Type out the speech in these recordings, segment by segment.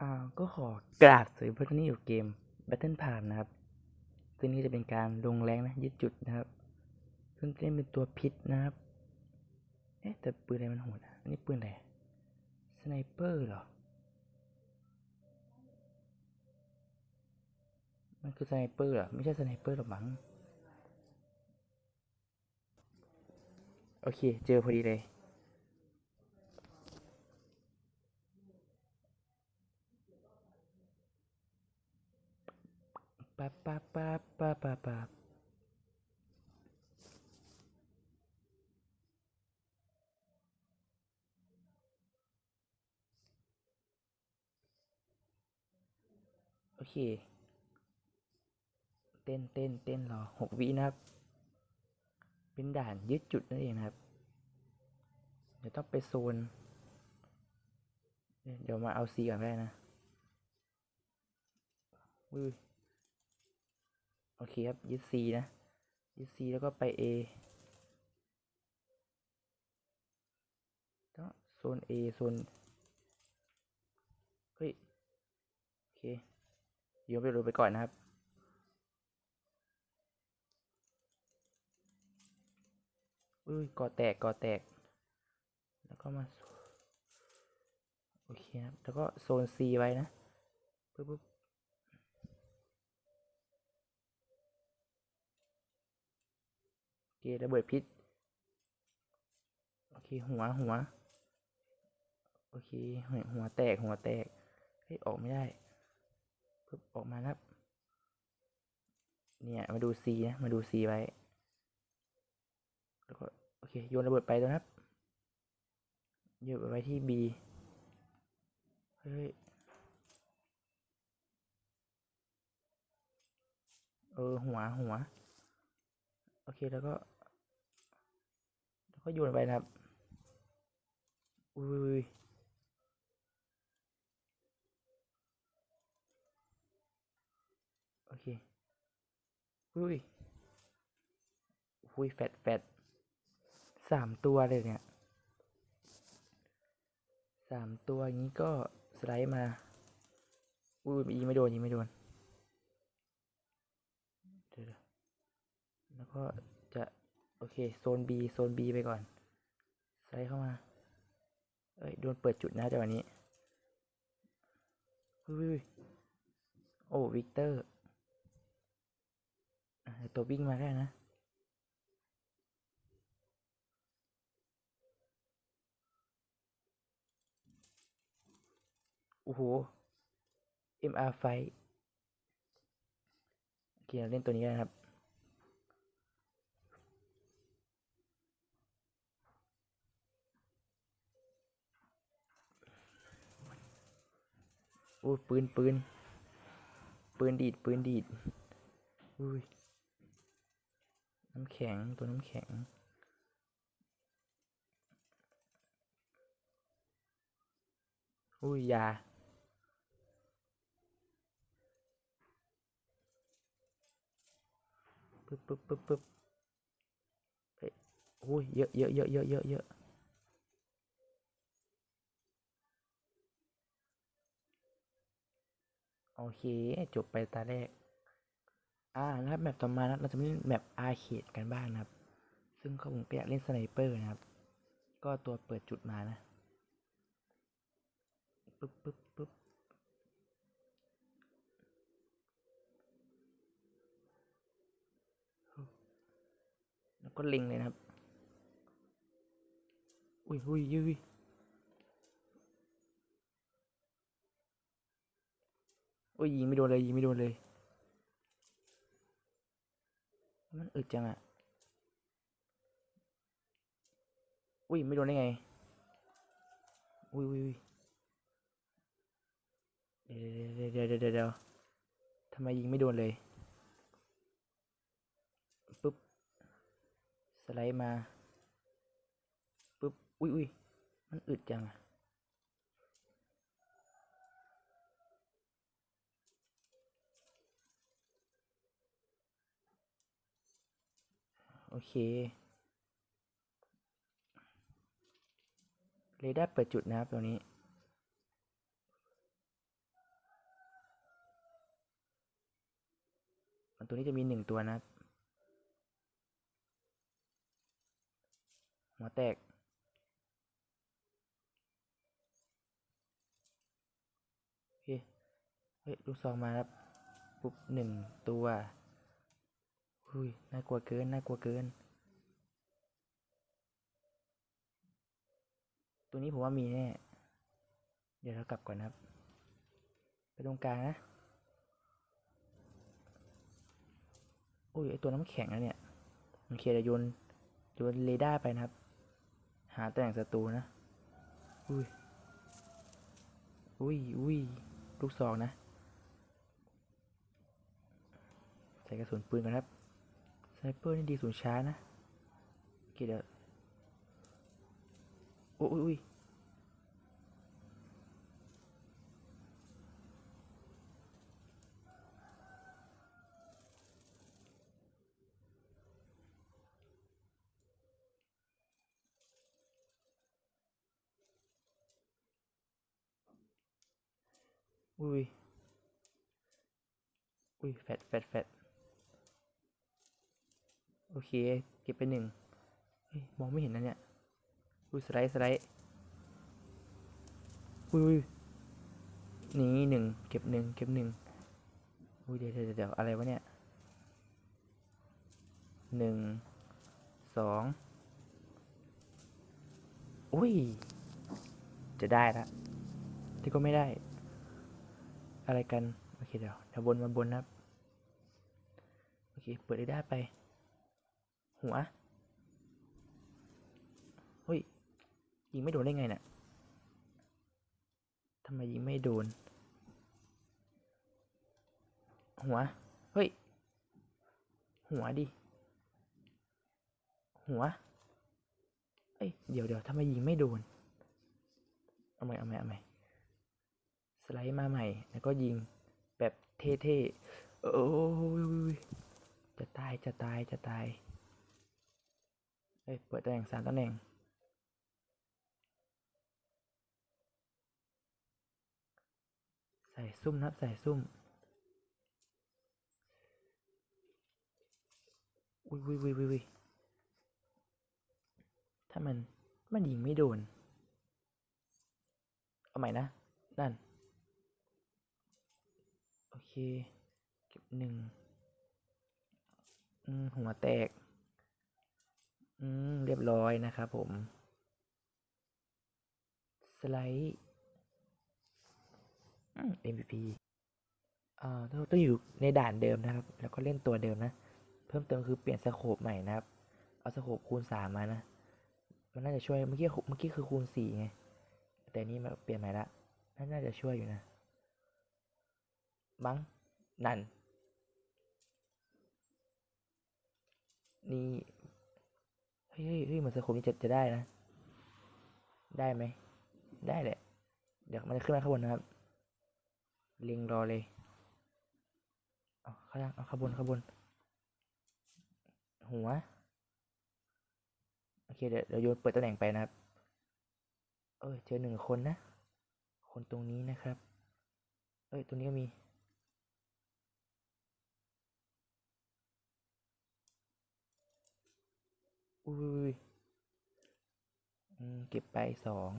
อ่าก็ขอกราบสวัสดีเพื่อนที่อยู่เกม Battle Pass นะครับ ซึ่งนี่จะเป็นการลงแรงนะยึดจุดนะครับ ซึ่งเล่นเป็นตัวพิษนะครับ เอ๊ะแต่ปืนอะไรมันโหดอะอันนี้ปืนอะไร สไนเปอร์เหรอ มันคือสไนเปอร์เหรอ ไม่ใช่สไนเปอร์หรอกมั้ง โอเค เจอพอดีเลย ปั๊บปั๊บปั๊บปั๊บปั๊บปั๊บโอเค เต้นเต้นเต้นรอหกวินะครับ เป็นด่านยึดจุดนั่นเองนะครับ เดี๋ยวต้องไปโซน เดี๋ยวมาเอาซีก่อนได้นะอุ้ย โอเคครับยึด C นะยึด C แล้วก็ไป A ต้องโซน A โซนเฮ้ยโอเคเดี๋ยวไปดูไปก่อนนะครับอุ้ยก่อแตกก่อแตก แล้วก็มาโอเคครับแล้วก็โซน C ไว้นะปึ๊บปึ๊บ โอเค ระเบิดพิษ โอเค หัวหัว โอเคหัวหัวแตกหัวแตก เฮ้ย ออกไม่ได้ปึ๊บออกมาครับ เนี่ย มาดู C นะ มาดู C ไว้ แล้วก็ โอเค โยนระเบิดไปตัวนะครับโยนไปไว้ที่ B เฮ้ยเออหัวหัว โอเคแล้วก็ แล้วก็โยนไปนะครับ อุ้ยโอเค อุ้ยอุ้ยแฟดแฟดสามตัวเลยเนี่ยสามตัวอย่างนี้ก็สไลด์มา อุ้ยยิงไม่โดนยิงไม่โดนเดี๋ยวๆแล้วก็ โอเค โซน B โซน B ไปก่อน ใสไลด์เข้ามา เอ้ย โดนเปิดจุดนะจังหวะนี้อุ้ยโอ้ วิกเตอร์ตัววิ่งมาได้นะ โอ้โห MR ไฟโอเคเราเล่นตัวนี้นะครับ อ้ยปืนปืนปืนดีดปืนดีดอุ้ยน้ำแข็งตัวน้ำแข็งอุ้ยยาปึ๊บปึ๊บปึ๊บปึ๊บเฮ้ยอุ้ยเยอะเยอะเยอะเยอะเยอะเยอะ โอเค จบไปตาแรก อ่าแล้วแมปต่อมานะเราจะเล่นแมปอาเคดกันบ้างนะครับ ซึ่งเขาผมก็อยากเล่นสไนเปอร์นะครับ ก็ตัวเปิดจุดมานะปึ๊บปึ๊บปึ๊บแล้วก็เล็งเลยนะครับ อุ้ยอุ้ยอุ้ย อุ้ยยิงไม่โดนเลยยิงไม่โดนเลย มันอึดจังอะอุ้ยไม่โดนได้ไง อุ้ยอุ้ยเดี๋ยวเดี๋ยวเดี๋ยวเดี๋ยวเดี๋ยวทำไมยิงไม่โดนเลย ปุ๊บ สไลด์มา ปุ๊บ อุ้ยอุ้ยมันอึดจังอะ โอเคเรดาร์เปิดจุดนะครับตัวนี้ ตัวนี้จะมีหนึ่งตัวนะครับ หัวแตก โอเค เฮ้ย ลูกซองมาครับ ปุ๊บหนึ่งตัว อุ้ย น่ากลัวเกิน น่ากลัวเกิน ตัวนี้ผมว่ามีแน่ เดี๋ยวเรากลับก่อนนะครับ ไปตรงกลางนะ อุ้ย ไอตัวน้ำแข็งนะเนี่ยโอเคเดี๋ยวโยนโยนเรดาร์ไปนะครับ หาตำแหน่งศัตรูนะ อุ้ย อุ้ย อุ้ย ลูกซองนะใส่กระสุนปืนกันครับ ไนเปอร์นี่ดีสูนช้านะเคเดี๋ยวอุ้ยอุ้ยอุ้ยอุ้ยแฟดแฟดแฟด โอเค เก็บไปหนึ่งมองไม่เห็นนะเนี่ยอุ้ยสไลด์สไลด์อุ้ยนี่หนึ่งเก็บหนึ่งเก็บหนึ่งอุ้ยเดี๋ยวเดี๋ยวเดี๋ยวอะไรวะเนี่ยหนึ่งสองอุ้ย จะได้ละที่ก็ไม่ได้ อะไรกัน โอเคเดี๋ยวเดี๋ยวบนมาบนนะครับโอเค เปิดได้ไป หัวเฮ้ยยิงไม่โดนได้ไงเนะ่ะทำไมยิงไม่โดน หัว เฮ้ย หัวดิ หัว เอ้ย เดี๋ยวเดี๋ยวทำไมยิงไม่โดน เอาใหม่เอาใหม่เอาใหม่สไลด์มาใหม่ แล้วก็ยิงแบบเท่ๆ โอ้ยจะตาย จะตาย จะตาย ยเปิดตำแหน่งสามตำแหน่ง ใส่ซุ่มนะครับ ใส่ซุ่ม อุ้ยอุ้ยอุ้ยอุ้ยถ้ามัน มันยิงไม่โดน เอาใหม่นะ นั่น โอเค เก็บหนึ่งหัวแตก อืม เรียบร้อยนะครับผม สไลด์อืม MVP อ่าต้องต้องอยู่ในด่านเดิมนะครับ แล้วก็เล่นตัวเดิมนะ เพิ่มเติมคือเปลี่ยนสโคปใหม่นะครับ เอาสโคปคูณสามมานะ มันน่าจะช่วย เมื่อกี้ เมื่อกี้คือคูณสี่ไง แต่นี่มาเปลี่ยนใหม่ละ น่าจะช่วยอยู่นะมั้งนั่น นี่ ฮ้ยเฮ้ยเฮ้ยเหมือนสโคปนี้จะจะได้นะ ได้ไหม ได้แหละ เดี๋ยวมันจะขึ้นมาข้างบนนะครับเล็งรอเลยเอาข้างล่างเอาข้างบนข้างบน หัว โอเคเดี๋ยวเดี๋ยวโยนเปิดตำแหน่งไปนะครับ เออเจอหนึ่งคนนะ คนตรงนี้นะครับ เอ้ยตรงนี้ก็มี อุ้ยอืมเก็บไปสอง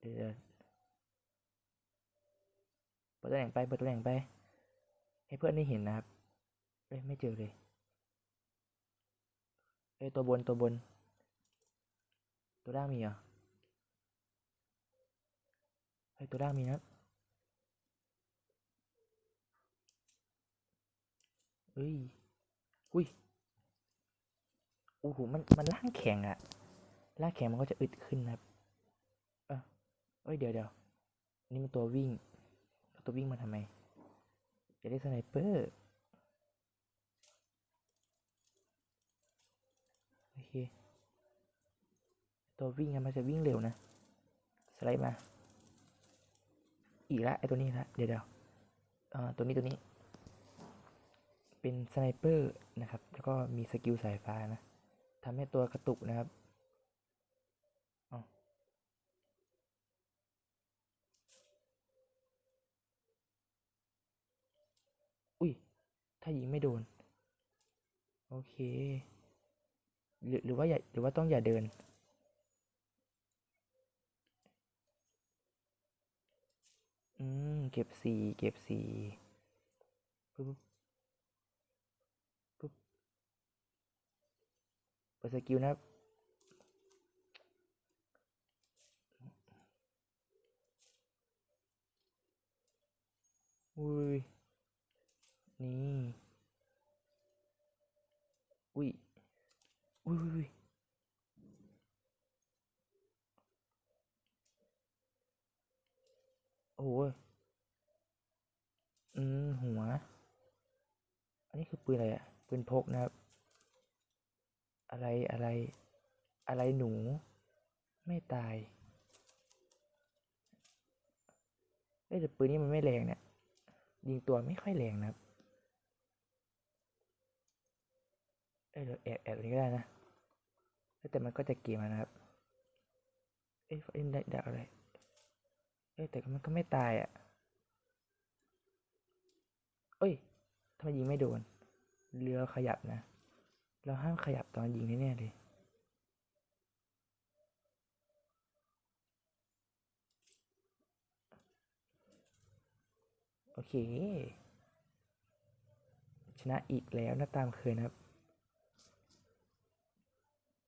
เดี๋ยวเดี๋ยวเปิดตำแหน่งไปเปิดตำแหน่งไป ให้เพื่อนได้เห็นนะครับเอ้ยไม่เจอเลยเอ้ยตัวบนตัวบน ตัวล่างมีเหรอเฮ้ยตัวล่างมีนะเฮ้ยอุ้ย โอ้โหมันมันล่างแข็งอะล่างแข็งมันก็จะอึดขึ้นนะครับ เออเอ้ยเดี๋ยวเดี๋ยวนี่มันตัววิ่ง ตัววิ่งมาทำไมจะได้สไนเปอร์โอเค ตัววิ่งมันจะวิ่งเร็วนะ สไลด์มา อีกละไอตัวนี้ละเดี๋ยวเดี๋ยวอ่าตัวนี้ตัวนี้ เป็นสไนเปอร์นะครับ แล้วก็มีสกิลสายฟ้านะ ทำให้ตัวกระตุกนะครับอุ้ย ถ้ายิงไม่โดน โอเค หรือหรือว่าอย่าหรือว่าต้องอย่าเดิน อืม เก็บสี่เก็บสี่ปึ๊บปึ๊บเปิดสกิลนะครับ อุ้ย นี่ อุ้ย อุ้ยอุ้ยโอ้โหอืม หัว อันนี้คือปืนอะไรอะปืนพกนะครับ อะไรอะไร อะไรหนู ไม่ตายเอ้แต่ปืนนี้มันไม่แรงเนี่ย ยิงตัวไม่ค่อยแรงนะครับ เอ้เราแอบแอบนี้ก็ได้นะแต่มันก็จะเกมอะนะครับ เอ้ยเอ้ยได้ได้อะไร เอ้ยแต่มันก็ไม่ตายอะ เอ้ยทำไมยิงไม่โดน เรือขยับนะ เราห้ามขยับตอนยิงแน่ๆเลยโอเค ชนะอีกแล้วนะตามเคยนะครับ